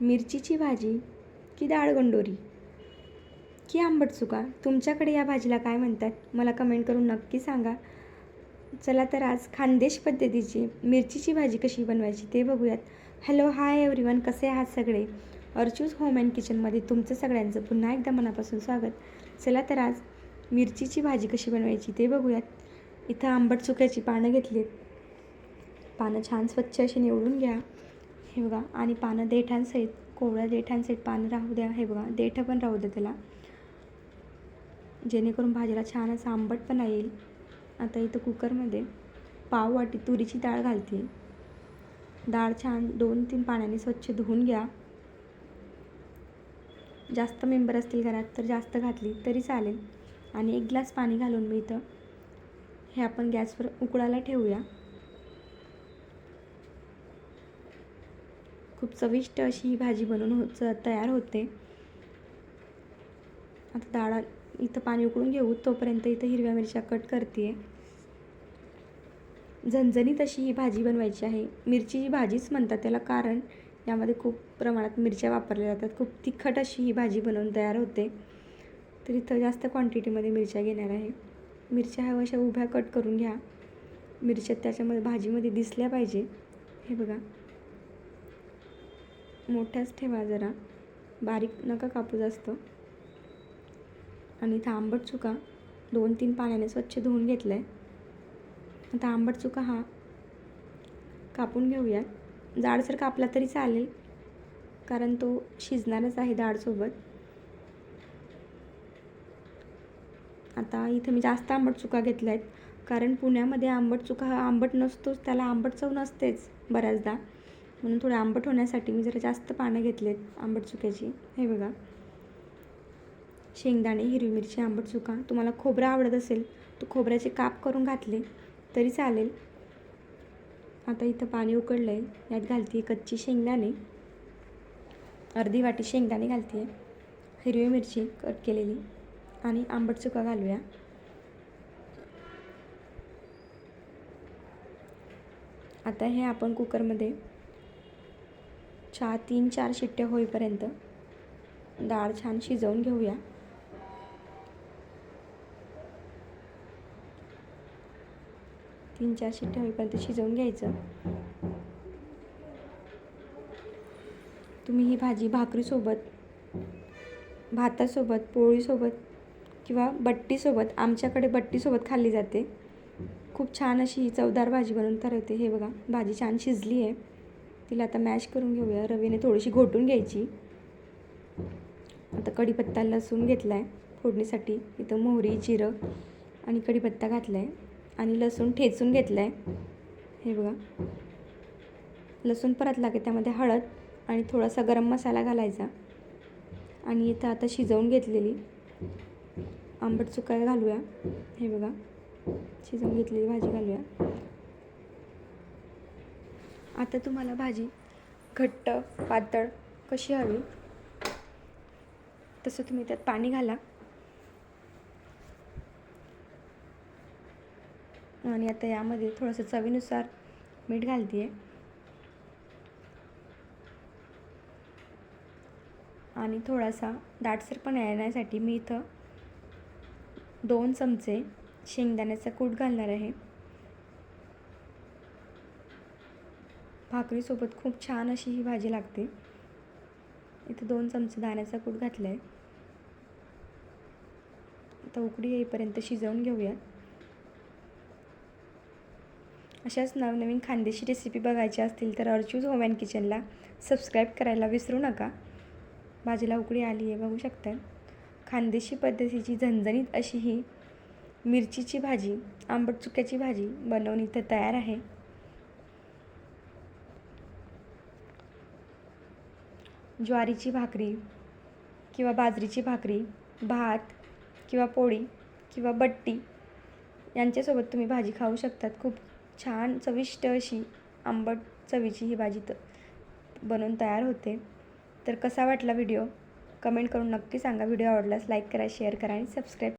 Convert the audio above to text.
मिरचीची भाजी की डाळ गंडोरी? की आंबट चुका तुमच्याकडे या भाजीला काय म्हणतात? मला कमेंट करून नक्की सांगा. चला तर आज खानदेश पद्धतीची मिरचीची भाजी कशी बनवायची ते बघूयात. हॅलो हाय एव्हरीवन कसे आहात सगळे? अर्चूज होम अँड किचनमध्ये तुमचं सगळ्यांचं पुन्हा एकदा मनापासून स्वागत. चला तर आज मिरचीची भाजी कशी बनवायची ते बघूयात. इथं आंबट चुक्याची पानं घेतलीत. पानं छान स्वच्छ अशी निवडून घ्या. हे बघा आणि पानं देठांसहित कोवळ्या देठांसहित पानं राहू द्या. हे बघा देठं पण राहू द्या त्याला. जेणेकरून भाजीला छान आंबट आंबटपणा येईल. आता इथं कुकरमध्ये पाव वाटी तुरीची डाळ घालते. डाळ छान दोन तीन पाण्याने स्वच्छ धुवून घ्या. जास्त मेंबर असतील घरात तर जास्त घातली तरी चालेल. आणि एक ग्लास पाणी घालून मी इथं हे आपण गॅसवर उकळायला ठेवूया. खूप चविष्ट अशी ही भाजी बनवून हो तयार होते. आता डाळ इथं पाणी उकळून घेऊ तोपर्यंत इथं हिरव्या मिरच्या कट करते झणझणीत अशी ही भाजी बनवायची आहे. मिरचीची भाजीच म्हणतात त्याला कारण यामध्ये खूप प्रमाणात मिरच्या वापरल्या जातात. खूप तिखट अशी ही भाजी बनवून तयार होते. तर इथं जास्त क्वांटिटीमध्ये मिरच्या घेणार आहे. मिरच्या हव्या अशा उभ्या कट करून घ्या. मिरच्या त्याच्यामध्ये भाजीमध्ये दिसल्या पाहिजे. हे बघा. मोठ्याच ठेवा जरा. बारीक नका कापू जास्त. आणि इथं आंबट चुका दोन तीन पाण्याने स्वच्छ धुवून घेतलं आहे आता आंबट चुका हा कापून घेऊया. जाडसर कापला तरी चालेल कारण तो शिजणारच आहे डाळसोबत आता इथं मी जास्त आंबट चुका घेतल्या आहेत कारण पुण्यामध्ये आंबट चुका हा आंबट नसतोच त्याला आंबट चव नसतेच बऱ्याचदा. म्हणून थोडं आंबट होण्यासाठी मी जरा जास्त पानं घेतलेत आंबट चुक्याची हे बघा. शेंगदाणे हिरवी मिरची आंबट चुका तुम्हाला खोबरं आवडत असेल तर खोबऱ्याचे काप करून घातले तरी चालेल. आता इथं पाणी उकळलं आहे यात घालते कच्ची शेंगदाणे. अर्धी वाटी शेंगदाणे घालते हिरवी मिरची कट केलेली. आणि आंबट चुका घालूया. आता हे आपण कुकरमध्ये चार तीन चार शिट्ट्या होईपर्यंत डाळ छान शिजवून घेऊया. तीन चार शिट्ट्या होईपर्यंत शिजवून घ्यायचं. तुम्ही ही भाजी भाकरीसोबत भातासोबत पोळीसोबत किंवा बट्टीसोबत आमच्याकडे बट्टीसोबत खाल्ली जाते. खूप छान अशी ही चवदार भाजी बनवून तर होते हे बघा भाजी छान शिजली आहे. तिला आता मॅश करून घेऊया. रवीने थोडीशी घोटून घ्यायची. आता कढीपत्ता लसूण घेतला आहे फोडणीसाठी. इथं मोहरी जिरं आणि कढीपत्ता घातला आहे आणि लसूण ठेचून घेतलं आहे हे बघा. लसूण परतला की त्यामध्ये हळद आणि थोडासा गरम मसाला घालायचा. आणि इथं आता शिजवून घेतलेली आंबट चुका घालूया. हे बघा. शिजवून घेतलेली भाजी घालूया. आता तुम्हाला भाजी घट्ट पातळ कशी हवी? तसं तुम्ही त्यात पाणी घाला. आणि आता यामध्ये थोडंसं चवीनुसार मीठ घालते आहे आणि थोडासा दाटसरपणा येण्यासाठी मी इथं दोन चमचे शेंगदाण्याचा कूट घालणार आहे. भाकरीसोबत खूप छान अशी ही भाजी लागते. इथं दोन चमचे दाण्याचा कूट घातला आहे आता उकडी येईपर्यंत शिजवून घेऊया. अशाच नवनवीन खानदेशी रेसिपी बघायची असतील तर अर्चूज होम अँड किचनला सबस्क्राईब करायला विसरू नका. भाजीला उकडी आली आहे बघू शकता. खानदेशी पद्धतीची झणझणीत अशी ही मिरचीची भाजी आंबट चुक्याची भाजी बनवून इथं तयार आहे. ज्वारीची भाकरी किंवा बाजरीची भाकरी भात किंवा पोळी किंवा बट्टी यांच्यासोबत तुम्ही भाजी खाऊ शकतात. खूप छान चविष्ट अशी आंबट चवीची ही भाजी त बनवून तयार होते. तर कसा वाटला व्हिडिओ? कमेंट करून नक्की सांगा. व्हिडिओ आवडल्यास लाईक करा शेअर करा आणि सबस्क्राईब